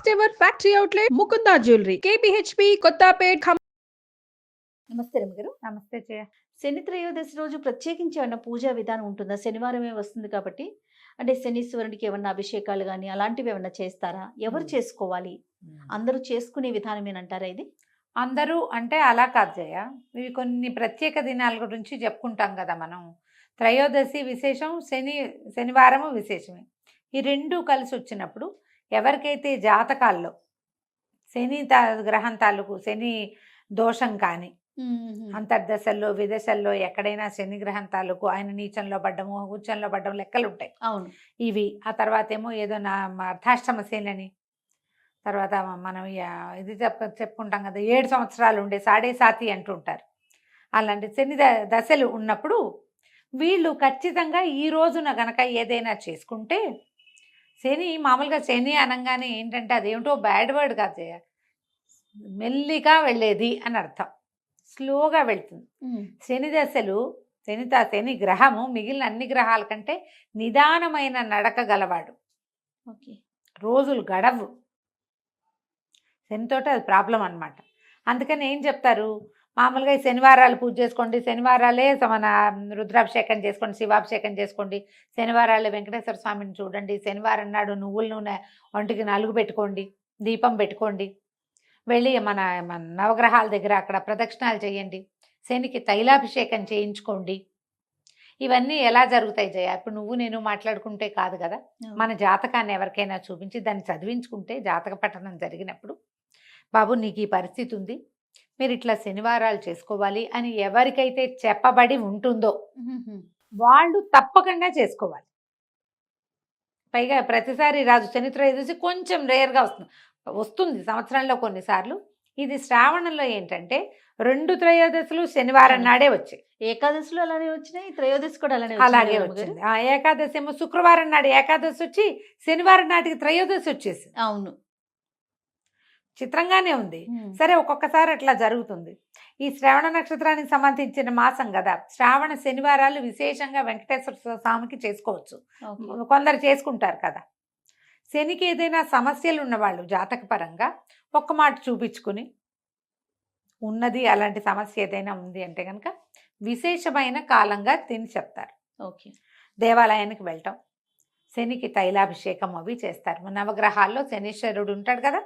First ever factory outlet Mukunda jewellery. KPHB Kothapet Khammam నమస్తే నమస్తే జయ. శని త్రయోదశి రోజు ప్రత్యేకించి ఏమన్నా పూజా విధానం ఉంటుందా? శనివారమే వస్తుంది కాబట్టి. అంటే శనీశ్వరునికి ఏమన్నా అభిషేకాలు కానీ అలాంటివి ఏమన్నా చేస్తారా? ఎవరు. చేసుకోవాలి? అందరూ చేసుకునే విధానమేనంటారా ఇది? అందరూ అంటే అలా కాదు జయ. ఇవి కొన్ని ప్రత్యేక దినాల గురించి చెప్పుకుంటాం కదా మనం. త్రయోదశి విశేషం శని శనివారము విశేషమే. ఈ రెండు కలిసి వచ్చినప్పుడు ఎవరికైతే జాతకాల్లో శని గ్రహం తాలూకు శని దోషం కానీ అంతర్దశల్లో విదశల్లో ఎక్కడైనా శని గ్రహం తాలూకు ఆయన నీచంలో పడ్డము ఉచ్చంలో పడ్డం లెక్కలు ఉంటాయి అవును. ఇవి ఆ తర్వాత ఏమో ఏదో నా మా అర్ధాష్టమ శని తర్వాత మనం ఇది చెప్ చెప్పుకుంటాం కదా ఏడు సంవత్సరాలు ఉండే సాడే సాతి అంటుంటారు. అలాంటి శని దశలు ఉన్నప్పుడు వీళ్ళు ఖచ్చితంగా ఈ రోజున గనక ఏదైనా చేసుకుంటే శని మామూలుగా శని అనగానే ఏంటంటే అదేమిటో బ్యాడ్ వర్డ్ కాదు జయ. మెల్లిగా వెళ్ళేది అని అర్థం. స్లోగా వెళ్తుంది. శని దశలు శని శని గ్రహము మిగిలిన అన్ని గ్రహాల కంటే నిదానమైన నడక గలవాడు. ఓకే. రోజులు గడవు. శనితోటి అది ప్రాబ్లం అన్నమాట. అందుకని ఏం చెప్తారు? మామూలుగా ఈ శనివారాలు పూజ చేసుకోండి శనివారాలే మన రుద్రాభిషేకం చేసుకోండి శివాభిషేకం చేసుకోండి. శనివారాలు వెంకటేశ్వర స్వామిని చూడండి శనివారం నాడు నువ్వుల నూనె ఒంటికి నలుగు పెట్టుకోండి దీపం పెట్టుకోండి. వెళ్ళి మన మన నవగ్రహాల దగ్గర అక్కడ ప్రదక్షిణాలు చేయండి శనికి తైలాభిషేకం చేయించుకోండి. ఇవన్నీ ఎలా జరుగుతాయి జయ? ఇప్పుడు నువ్వు నేను మాట్లాడుకుంటే కాదు కదా? మన జాతకాన్ని ఎవరికైనా చూపించి దాన్ని చదివించుకుంటే జాతక పఠనం జరిగినప్పుడు బాబు నీకు ఈ పరిస్థితి ఉంది మీరు ఇట్లా శనివారాలు చేసుకోవాలి అని ఎవరికైతే చెప్పబడి ఉంటుందో వాళ్ళు తప్పకుండా చేసుకోవాలి. పైగా ప్రతిసారి రాజు శని త్రయోదశి కొంచెం రేర్గా వస్తుంది. వస్తుంది సంవత్సరంలో కొన్నిసార్లు. ఇది శ్రావణంలో ఏంటంటే రెండు త్రయోదశులు శనివారం నాడే వచ్చాయి ఏకాదశిలో అలానే వచ్చినాయి త్రయోదశి కూడా అలానే అలాగే? వచ్చింది. ఆ ఏకాదశి ఏమో శుక్రవారం నాడు ఏకాదశి వచ్చి శనివారం నాటికి త్రయోదశి వచ్చేసింది. అవును. చిత్రంగానే ఉంది. సరే ఒక్కొక్కసారి అట్లా జరుగుతుంది. ఈ శ్రావణ నక్షత్రానికి సంబంధించిన మాసం కదా శ్రావణ శనివారాలు విశేషంగా వెంకటేశ్వర స్వామికి చేసుకోవచ్చు. కొందరు చేసుకుంటారు కదా. శనికి ఏదైనా సమస్యలు ఉన్నవాళ్ళు జాతకపరంగా ఒక్క మాట చూపించుకుని ఉన్నది అలాంటి సమస్య ఏదైనా ఉంది అంటే కనుక విశేషమైన కాలంగా తిని చెప్తారు. ఓకే. దేవాలయానికి వెళ్ళటం శనికి తైలాభిషేకం అవి చేస్తారు. నవగ్రహాల్లో శనీశ్వరుడు ఉంటాడు కదా.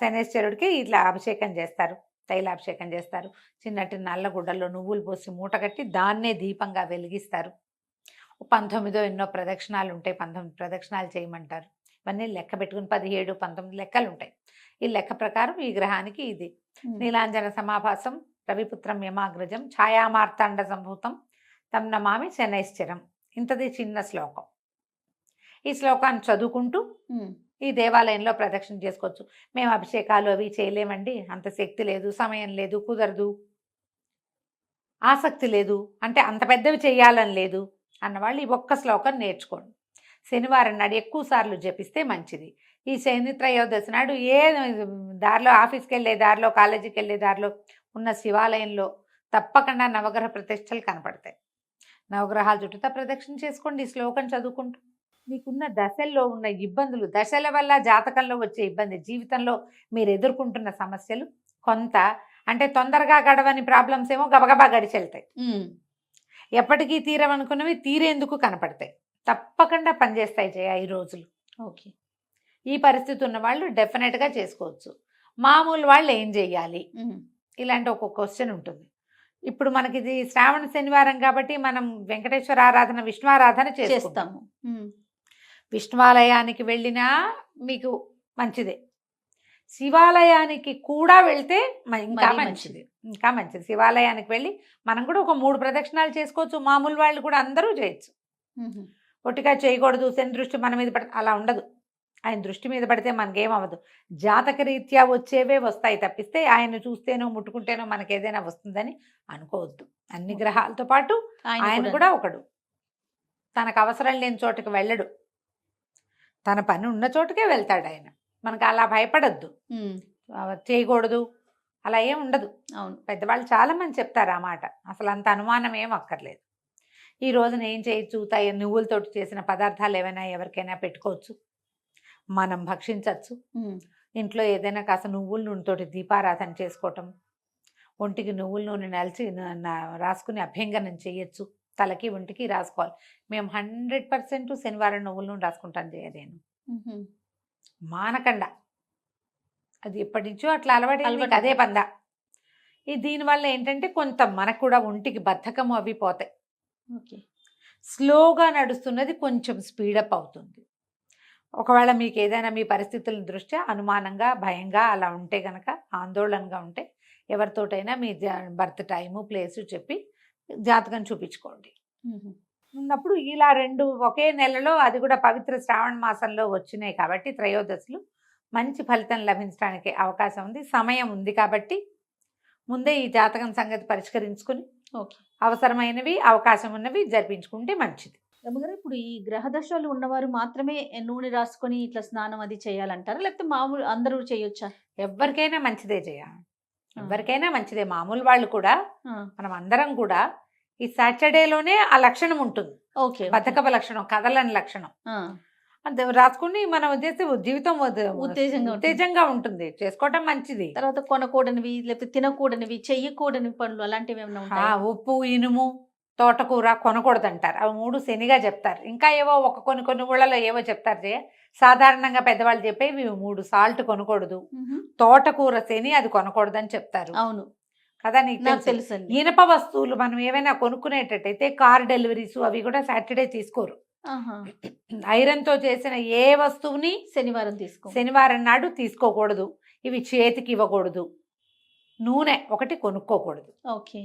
శనేశ్వరుడికి ఇట్లా అభిషేకం చేస్తారు. తైలాభిషేకం చేస్తారు. చిన్నటి నల్ల గుడ్డల్లో నువ్వులు పోసి మూట కట్టి దాన్నే దీపంగా వెలిగిస్తారు. పంతొమ్మిదో ఎన్నో ప్రదక్షిణాలు ఉంటాయి. పంతొమ్మిది ప్రదక్షిణాలు చేయమంటారు. ఇవన్నీ లెక్క పెట్టుకుని పదిహేడు పంతొమ్మిది లెక్కలు ఉంటాయి. ఈ లెక్క ప్రకారం ఈ గ్రహానికి ఇది. నీలాంజన సమాభాసం రవిపుత్రం యమాగ్రజం ఛాయామార్తాండ సంభూతం తం నమామి శనైశ్చరం. ఇంతది చిన్న శ్లోకం. ఈ శ్లోకాన్ని చదువుకుంటూ. ఈ దేవాలయంలో ప్రదక్షిణ చేసుకోవచ్చు. మేము అభిషేకాలు అవి చేయలేమండి. అంత శక్తి లేదు సమయం లేదు కుదరదు. ఆసక్తి లేదు. అంటే అంత పెద్దవి చేయాలని లేదు అన్నవాళ్ళు ఈ ఒక్క శ్లోకం నేర్చుకోండి. శనివారం నాడు ఎక్కువసార్లు జపిస్తే మంచిది. ఈ శని త్రయోదశి నాడు ఏ దారిలో ఆఫీస్కి వెళ్ళే దారిలో కాలేజీకి వెళ్ళే దారిలో ఉన్న శివాలయంలో తప్పకుండా నవగ్రహ ప్రతిష్టలు కనపడతాయి. నవగ్రహాల చుట్టూతా ప్రదక్షిణ చేసుకోండి ఈ శ్లోకం చదువుకుంటూ. మీకున్న దశల్లో ఉన్న ఇబ్బందులు దశల వల్ల జాతకంలో వచ్చే ఇబ్బంది జీవితంలో మీరు ఎదుర్కొంటున్న సమస్యలు కొంత అంటే తొందరగా గడవని ప్రాబ్లమ్స్ ఏమో గబగబా గడిచెళ్తాయి. ఎప్పటికీ తీరవనుకున్నవి తీరేందుకు కనపడతాయి. తప్పకుండా పనిచేస్తాయి జయ ఈ రోజులు. ఓకే. ఈ పరిస్థితి ఉన్న వాళ్ళు డెఫినెట్గా చేసుకోవచ్చు. మామూలు వాళ్ళు ఏం చేయాలి. ఇలాంటి ఒక క్వశ్చన్ ఉంటుంది. ఇప్పుడు మనకి ఇది శ్రావణ శనివారం కాబట్టి మనం వెంకటేశ్వర ఆరాధన విష్ణు ఆరాధన చేస్తాం చేస్తాము. విష్ణువాలయానికి వెళ్ళినా మీకు మంచిదే. శివాలయానికి కూడా వెళ్తే ఇంకా మంచిది. ఇంకా మంచిది. శివాలయానికి వెళ్ళి మనం కూడా ఒక మూడు ప్రదక్షిణాలు చేసుకోవచ్చు. మామూలు వాళ్ళు కూడా అందరూ చేయొచ్చు. మ్మ్. ఒట్టిగా చేయకూడదు శని దృష్టి మన మీద పడ అలా ఉండదు. ఆయన దృష్టి మీద పడితే మనకేం అవ్వదు జాతక రీత్యా వచ్చేవే వస్తాయి తప్పిస్తే ఆయన చూస్తేనో ముట్టుకుంటేనో మనకి ఏదైనా వస్తుందని అనుకోవద్దు. అన్ని గ్రహాలతో పాటు ఆయన కూడా ఒకడు. తనకు అవసరం లేని చోటుకి వెళ్ళడు. తన పని ఉన్న చోటుకే వెళ్తాడు ఆయన. మనకు అలా భయపడద్దు. చేయకూడదు. అలా ఏం ఉండదు. అవును. పెద్దవాళ్ళు చాలా మంది చెప్తారు ఆ మాట. అసలు అంత అనుమానం ఏం అక్కర్లేదు. ఈ రోజున ఏం చేయొచ్చు నువ్వులతోటి చేసిన పదార్థాలు ఏమైనా ఎవరికైనా పెట్టుకోవచ్చు. మనం భక్షించవచ్చు ఇంట్లో ఏదైనా కాస్త నువ్వుల నూనెతోటి దీపారాధన చేసుకోవటం ఒంటికి నువ్వుల నూనె నలిచి రాసుకుని అభ్యంగనం చేయొచ్చు. తలకి ఒంటికి రాసుకోవాలి. మేము హండ్రెడ్ పర్సెంట్ శనివారం నువ్వుల నూనె రాసుకుంటాను జయ నేను. ఉహుం. మానకండ. అది ఎప్పటి నుంచో అట్లా అలవాటు అలవాటు. అదే పంద. ఈ దీనివల్ల ఏంటంటే కొంత మనకు కూడా ఒంటికి బద్ధకము అవి పోతాయి. ఓకే. స్లోగా నడుస్తున్నది కొంచెం స్పీడప్ అవుతుంది. ఒకవేళ మీకు ఏదైనా మీ పరిస్థితుల దృష్ట్యా అనుమానంగా భయంగా అలా ఉంటే గనక ఆందోళనగా ఉంటే ఎవరితోటైనా మీ బర్త్ టైము ప్లేసు చెప్పి జాతకం చూపించుకోండి. ఉన్నప్పుడు ఇలా రెండు ఒకే నెలలో అది కూడా పవిత్ర శ్రావణ మాసంలో వచ్చినాయి కాబట్టి త్రయోదశులు. మంచి ఫలితం లభించడానికి అవకాశం ఉంది. సమయం ఉంది కాబట్టి ముందే ఈ జాతకం సంగతి పరిష్కరించుకుని అవసరమైనవి అవకాశం ఉన్నవి జరిపించుకుంటే మంచిది. రమ్మగారు ఇప్పుడు ఈ గ్రహ దశలు ఉన్నవారు మాత్రమే నూనె రాసుకొని ఇట్లా స్నానం అది చేయాలంటారా? లేకపోతే మామూలు అందరూ చేయొచ్చా? ఎవరికైనా మంచిదే జయ. ఎవరికైనా మంచిదే. మామూలు వాళ్ళు కూడా మనం అందరం కూడా ఈ సాటర్డేలోనే ఆ లక్షణం ఉంటుంది. ఓకే బతకప లక్షణం కదలని లక్షణం. అది రాసుకుని మనం చేస్తే జీవితం ఉత్తేజంగా ఉంటుంది. ఉత్తేజంగా ఉంటుంది. చేసుకోవటం మంచిది. తర్వాత కొనకూడనివి లేకపోతే తినకూడనివి చెయ్యకూడని పనులు అలాంటివి ఏమైనా ఉప్పు ఇనుము తోటకూర కొనకూడదు అంటారు అవి మూడు శనిగా చెప్తారు. ఇంకా ఏవో ఒక కొన్ని కొన్ని ఊళ్ళలో ఏవో చెప్తారు జయ. సాధారణంగా పెద్దవాళ్ళు చెప్పేవి మూడు సాల్ట్ కొనకూడదు. తోటకూర శని అది కొనకూడదని చెప్తారు. అవును. కదా నీకు నాకు తెలుసు. ఇనప వస్తువులు మనం ఏమైనా కొనుక్కునేటట్టయితే కార్ డెలివరీస్ అవి కూడా సాటర్డే తీసుకోరు. ఐరన్తో చేసిన ఏ వస్తువుని శనివారం తీసుకో శనివారం నాడు తీసుకోకూడదు. ఇవి చేతికి ఇవ్వకూడదు. నూనె ఒకటి కొనుక్కోకూడదు. ఓకే.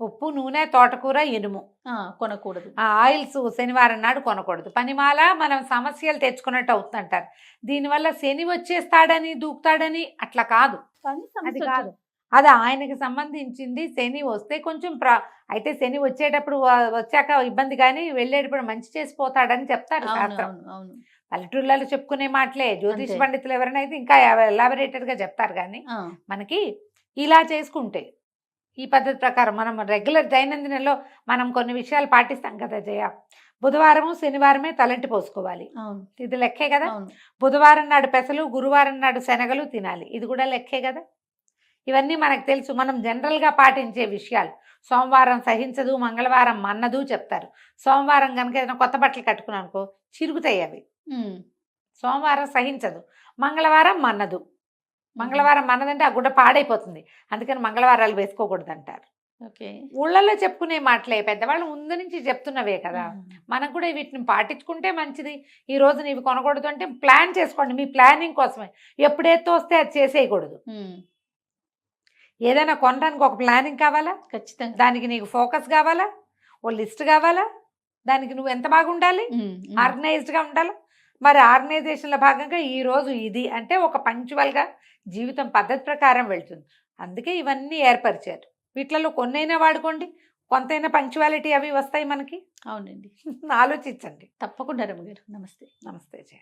ఉప్పు నూనె తోటకూర ఇనుము కొనకూడదు. ఆ ఆయిల్స్ శనివారం నాడు కొనకూడదు. పనిమాల మనం సమస్యలు తెచ్చుకున్నట్టు అవుతుందంటారు. దీనివల్ల శని వచ్చేస్తాడని దూకుతాడని అట్లా కాదు. అది కాదు. అది ఆయనకి సంబంధించింది. శని వస్తే కొంచెం ప్ర అయితే శని వచ్చేటప్పుడు వచ్చాక ఇబ్బంది కానీ వెళ్ళేటప్పుడు మంచి చేసిపోతాడని చెప్తారు శాస్త్రం. పల్లెటూళ్ళలో చెప్పుకునే మాటలే. జ్యోతిష. పండితులు ఎవరైనా అయితే ఇంకా ఎలాబరేటెడ్గా చెప్తారు కానీ మనకి ఇలా చేసుకుంటే ఈ పద్ధతి ప్రకారం మనం రెగ్యులర్ దైనందినంలో మనం కొన్ని విషయాలు పాటిస్తాం కదా జయ. బుధవారము శనివారమే తలంటి పోసుకోవాలి. ఇది లెక్కే కదా? బుధవారం నాడు పెసలు గురువారం నాడు శనగలు తినాలి. ఇది కూడా లెక్కే కదా? ఇవన్నీ మనకు తెలుసు. మనం జనరల్గా పాటించే విషయాలు. సోమవారం సహించదు మంగళవారం మన్నదు చెప్తారు. సోమవారం కనుక ఏదైనా కొత్త బట్టలు కట్టుకున్నాను అనుకో చిరుగుతాయి అవి. సోమవారం సహించదు మంగళవారం మన్నదు. మంగళవారం మన్నదంటే ఆ గుడ్డ పాడైపోతుంది. అందుకని మంగళవారాలు వేసుకోకూడదు అంటారు ఓకే. ఊళ్ళల్లో చెప్పుకునే మాటలే పెద్దవాళ్ళు ముందు నుంచి చెప్తున్నవే కదా. మనకు కూడా వీటిని పాటించుకుంటే మంచిది. ఈ రోజు నీవి కొనకూడదు అంటే ప్లాన్ చేసుకోండి. మీ ప్లానింగ్ కోసమే. ఎప్పుడైతే వస్తే అది చేసేయకూడదు. ఏదైనా కొనడానికి ఒక ప్లానింగ్ కావాలా? ఖచ్చితంగా. దానికి నీకు ఫోకస్ కావాలా? ఓ లిస్ట్ కావాలా? దానికి నువ్వు ఎంత బాగా ఉండాలి? ఉమ్, ఉమ్. ఆర్గనైజ్డ్గా ఉండాలి? మరి ఆర్గనైజేషన్లో భాగంగా ఈ రోజు ఇది అంటే ఒక పంక్చువల్గా జీవితం పద్ధతి ప్రకారం వెళ్తుంది. అందుకే ఇవన్నీ ఏర్పరిచారు. వీటిలలో కొన్నైనా వాడుకోండి. కొంతైనా పంక్చువాలిటీ అవి వస్తాయి మనకి. అవునండి. ఆలోచించండి. తప్పకుండా రమ్మగారు నమస్తే. నమస్తే జయ.